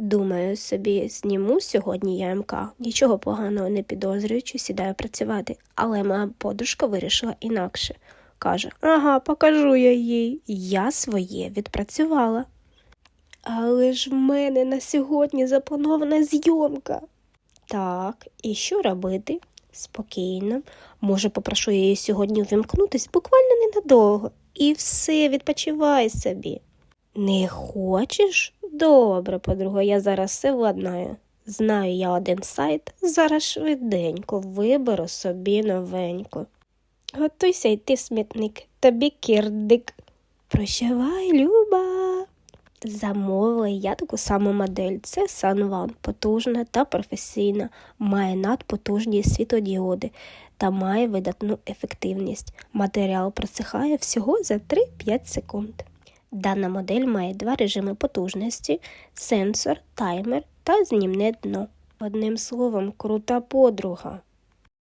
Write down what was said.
Думаю, собі зніму сьогодні ЯМК, нічого поганого не підозрюючи, сідаю працювати, але моя подружка вирішила інакше. Каже, ага, покажу я їй. Я своє відпрацювала. Але ж в мене на сьогодні запланована зйомка. Так, і що робити? Спокійно. Може, попрошу її сьогодні увімкнутись буквально ненадовго. І все, відпочивай собі. Не хочеш? Добре, подруга, я зараз все владнаю. Знаю я один сайт, зараз швиденько виберу собі новеньку. Готуйся йти смітник, тобі кірдик. Прощавай, Люба. Замовила я таку саму модель. Це Sunvan, потужна та професійна, має надпотужні світодіоди та має видатну ефективність. Матеріал просихає всього за 3-5 секунд. Дана модель має два режими потужності: сенсор, таймер та знімне дно. Одним словом, крута подруга.